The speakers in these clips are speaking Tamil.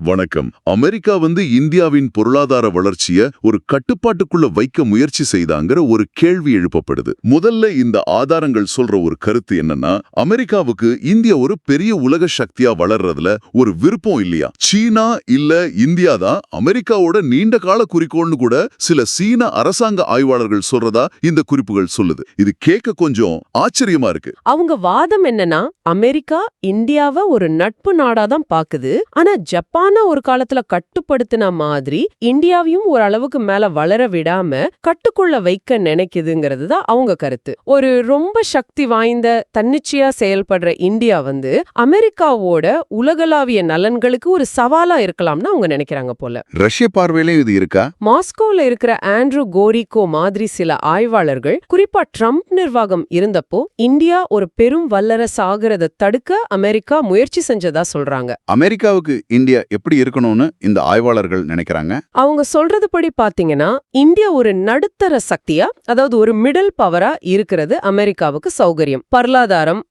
வணக்கம். அமெரிக்கா வந்து இந்தியாவின் பொருளாதார வளர்ச்சிய ஒரு கட்டுப்பாட்டுக்குள்ள வைக்க முயற்சி செய்தாங்கிற ஒரு கேள்வி எழுப்பப்படுது. முதல்ல இந்த ஆதாரங்கள் சொல்ற ஒரு கருத்து என்னன்னா அமெரிக்காவுக்கு இந்தியா ஒரு பெரிய உலக சக்தியா வளர்றதுல ஒரு விருப்பம் இல்லையா? சீனா இல்ல இந்தியா தான் அமெரிக்காவோட நீண்ட கால குறிக்கோள்னு கூட சில சீன அரசாங்க ஆய்வாளர்கள் சொல்றதா இந்த குறிப்புகள் சொல்லுது. இது கேட்க கொஞ்சம் ஆச்சரியமா இருக்கு. அவங்க வாதம் என்னன்னா அமெரிக்கா இந்தியாவை ஒரு நட்பு நாடாதான் பாக்குது ஆனா ஜப்பான ஒரு காலத்துல கட்டுப்படுத்தின மாதிரி இந்தியாவையும் ஒரு அளவுக்கு மேல வளர விடாம கட்டுக்குள்ள வைக்க நினைக்குதுங்கிறது தான் அவங்க கருத்து. ஒரு ரொம்ப சக்தி வாய்ந்த தன்னிச்சையா செயல்படுற இந்தியா வந்து அமெரிக்காவோட உலகளாவிய நலன்களுக்கு ஒரு சவாலா இருக்கலாம்னு அவங்க நினைக்கிறாங்க போல. ரஷ்ய பார்வையிலும் இது இருக்கா? மாஸ்கோல இருக்கிற ஆண்ட்ரூ கோரிகோ மாதிரி சில ஆய்வாளர்கள் குறிப்பா ட்ரம்ப் நிர்வாகம் இருந்தப்போ இந்தியா ஒரு பெரும் வல்லரசாகிறத தடுக்க அமெரிக்கா முயற்சி செஞ்சதா சொல்றாங்க. அமெரிக்காவுக்கு இந்தியா எப்படி இருக்கணும்னு இந்த ஆய்வாளர்கள் நினைக்கிறாங்க. அவங்க சொல்றது படி பாத்தீங்கன்னா இந்தியா ஒரு நடுத்தர சக்தியா அதாவது ஒரு மிடில் பவரா இருக்கிறது அமெரிக்காவுக்கு சௌகரியம். பொருளாதாரம்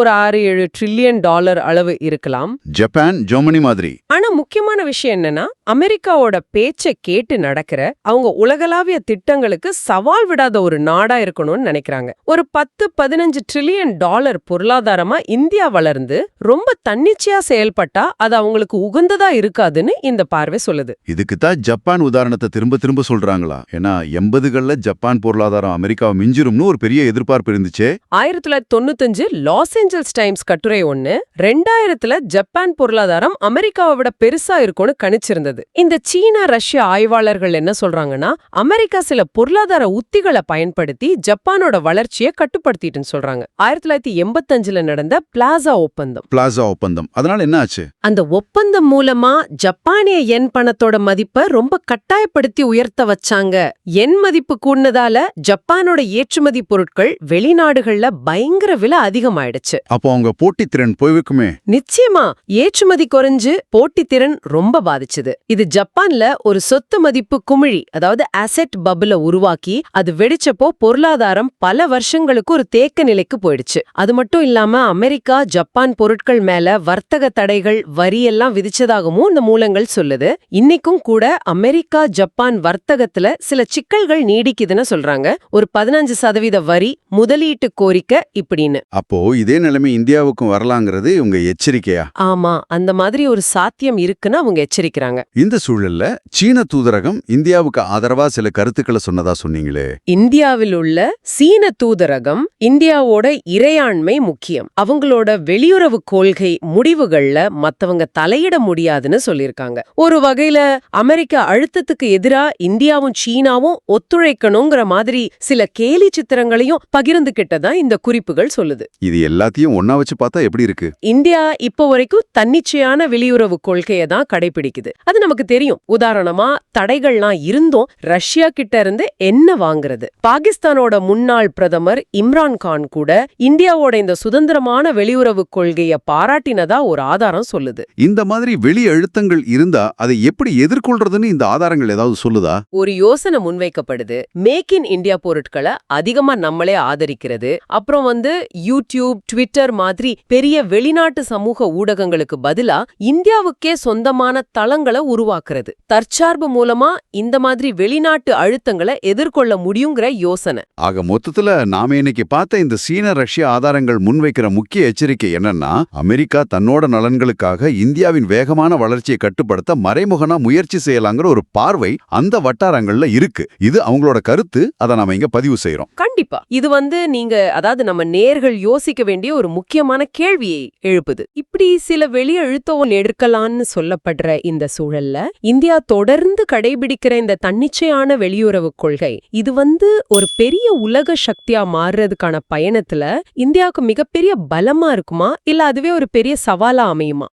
ஒரு ஆறு ஏழு ட்ரில்லியன் டாலர் அளவு இருக்கலாம். ஜப்பான் ஜெர்மனி மாதிரி. ஆனா முக்கியமான விஷயம் என்னன்னா அமெரிக்காவோட பேச்சை கேட்டு நடக்கிற அவங்க உலகளாவிய திட்டங்களுக்கு சவால் விடாத ஒரு நாடா இருக்கணும்னு நினைக்கிறாங்க. ஒரு பத்து பதினஞ்சு ட்ரில்லியன் டாலர் பொருளாதாரமா இந்தியா வளர்ந்து ரொம்ப தன்னிச்சையா செயல்பட்டா அது அவங்களுக்கு உகந்ததா இருக்காதுன்னு இந்த பார்வை சொல்லுது. இதுக்கு தான் ஜப்பான் உதாரணத்தை திரும்ப திரும்ப சொல்றாங்களா? ஏன்னா எண்பதுகள்ல ஜப்பான் பொருளாதாரம் அமெரிக்காவை மிஞ்சிரும்னு ஒரு பெரிய எதிர்பார்ப்பு இருந்துச்சே. ஆயிரத்தி தொள்ளாயிரத்தி தொண்ணூத்தஞ்சு லாஸ் ஏஞ்சல்ஸ் டைம்ஸ் கட்டுரை ஒண்ணு ரெண்டாயிரத்துல ஜப்பான் பொருளாதாரம் அமெரிக்காவை விட பெருசா இருக்கும்னு கணிச்சிருந்தது. இந்த சீன ரஷ்ய ஆய்வாளர்கள் என்ன சொல்றாங்கன்னா அமெரிக்கா சில பொருளாதார உத்திகளை பயன்படுத்தி ஜப்பானோட வளர்ச்சியை கட்டுப்படுத்திட்டுன்னு சொல்றாங்க. ஆயிரத்தி தொள்ளாயிரத்தி எண்பத்தஞ்சுல நடந்த பிளாசா ஒப்பந்தம். பிளாசா ஒப்பந்தம். அதனால என்ன ஆச்சு? அந்த ஒப்பந்தம் மூலமா ஜப்பானிய எண் பணத்தோட மதிப்பை ரொம்ப கட்டாயப்படுத்தி உயர்த்த வச்சாங்க. எண் மதிப்பு கூடுனதால ஜப்பானோட ஏற்றுமதி பொருட்கள் வெளிநாடுகள்ல பயங்கர விலை அதிகமாயிடுச்சு. அப்போ அவங்க போட்டித்திறன் போய்விக்குமே? நிச்சயமா ஏற்றுமதி குறைஞ்சு போட்டித்திறன் ரொம்ப பாதிச்சுது. இது ஜப்பான்ல ஒரு சொத்து மதிப்பு குமிழி அதாவது அசெட் பபுல உருவாக்கி அது வெடிச்சப்போ பொருளாதாரம் பல வருஷங்களுக்கு ஒரு தேக்க நிலைக்கு போயிடுச்சு. அது மட்டும் இல்லாம அமெரிக்கா ஜப்பான் பொருட்கள் மேல வர்த்தக தடைகள் வரி எல்லாம் விதிச்சதாகவும் இந்த மூலங்கள் சொல்லுது. இன்னைக்கும் கூட அமெரிக்கா ஜப்பான் வர்த்தகத்துல சில சிக்கல்கள் நீடிக்குதுன்னு சொல்றாங்க. ஒரு பதினஞ்சு சதவீத வரி முதலீட்டு கோரிக்கை இப்படின்னு. அப்போ இதே நிலைமை இந்தியாவுக்கும் வரலாங்கிறது உங்க எச்சரிக்கையா? ஆமா அந்த மாதிரி ஒரு சாத்தியம் இருக்குன்னு அவங்க எச்சரிக்கிறாங்க. இந்த சூழல்ல சீன தூதரகம் இந்தியாவுக்கு ஆதரவா சில கருத்துக்களை சொன்னதா சொன்னீங்களே? இந்தியாவில் உள்ள சீன தூதரகம் இந்தியாவோட இறையாண்மை முக்கியம். அவங்களோட வெளியுறவு கொள்கை முடிவுகள்ல மத்தவங்க தலையிட முடியாதுன்னு சொல்லிருக்காங்க ஒரு வகையில அமெரிக்க அழுத்தத்துக்கு எதிரா இந்தியாவும் சீனாவும் ஒத்துழைக்கணுங்கிற மாதிரி சில கேலி சித்திரங்களையும் பகிர்ந்துகிட்டதா இந்த குறிப்புகள் சொல்லுது. இது எல்லாத்தையும் ஒன்னா வச்சு பார்த்தா எப்படி இருக்கு? இந்தியா இப்போ வரைக்கும் தன்னிச்சையான வெளியுறவு கொள்கையை தான் கடைபிடிக்குது. அது நமக்கு தெரியும். உதாரணமா தடைகள்லாம் இருந்தும் ரஷ்யா கிட்ட இருந்து என்ன வாங்குறது? பாகிஸ்தானோட முன்னாள் பிரதமர் இம்ரான் கான் கூட இந்தியாவோட இந்த சுதந்திரமான வெளியுறவு கொள்கையை பாராட்டினதா ஒரு ஆதாரம் சொல்லுது. இந்த மாதிரி வெளி அழுத்தங்கள் இருந்தா அதை எப்படி எதிர்கொள்றதுன்னு இந்த ஆதாரங்கள் ஏதாவது சொல்லுதா? ஒரு யோசனை முன்வைக்கப்படுது. மேக் இன் இந்தியா பொருட்களை அதிகமா நம்மளே ஆதரிக்கிறது. அப்புறம் வந்து யூடியூப் ட்விட்டர் மாதிரி பெரிய வெளிநாட்டு சமூக ஊடகங்களுக்கு பதிலா இந்தியாவுக்கே சொந்தமான தளங்களை உருவாக்குறது. தற்சார்பு மூலமா இந்த மாதிரி வெளிநாட்டு அழுத்தங்களை எதிர்கொள்ள முடியுங்கிற யோசனை. ஆக மொத்தத்துல நாம இன்னைக்கு பார்த்த இந்த சீன ரஷ்ய ஆதாரங்கள் முன்வைக்கிற முக்கிய எச்சரிக்கை என்னன்னா அமெரிக்கா தன்னோட நலன்களுக்காக இந்தியாவின் வேகமான வளர்ச்சியை கட்டுப்படுத்த மறைமுகனா முயற்சி செய்யலாங்கிற ஒரு பார்வை அந்த வட்டாரங்கள்ல இருக்கு. இது அவங்களோட கருத்து அதை நாம இங்க பதிவு செய்றோம். கண்டிப்பா. இது வந்து நீங்க அதாவது நம்ம நேர்கள் யோசிக்க வேண்டிய ஒரு முக்கியமான கேள்வியை எழுப்புது. இப்படி சில வெளியழுத்தம் எடுக்கலான்னு சொல்லப்படுற இந்த சூழல்ல இந்தியா தொடர்ந்து கடைபிடிக்கிற இந்த தன்னிச்சையான வெளியுறவு கொள்கை இது வந்து ஒரு பெரிய உலக சக்தியா மாறுறதுக்கான பயணத்துல இந்தியாவுக்கு மிகப்பெரிய பலமா இருக்குமா? இல்ல அதுவே ஒரு பெரிய சவாலா அமையுமா?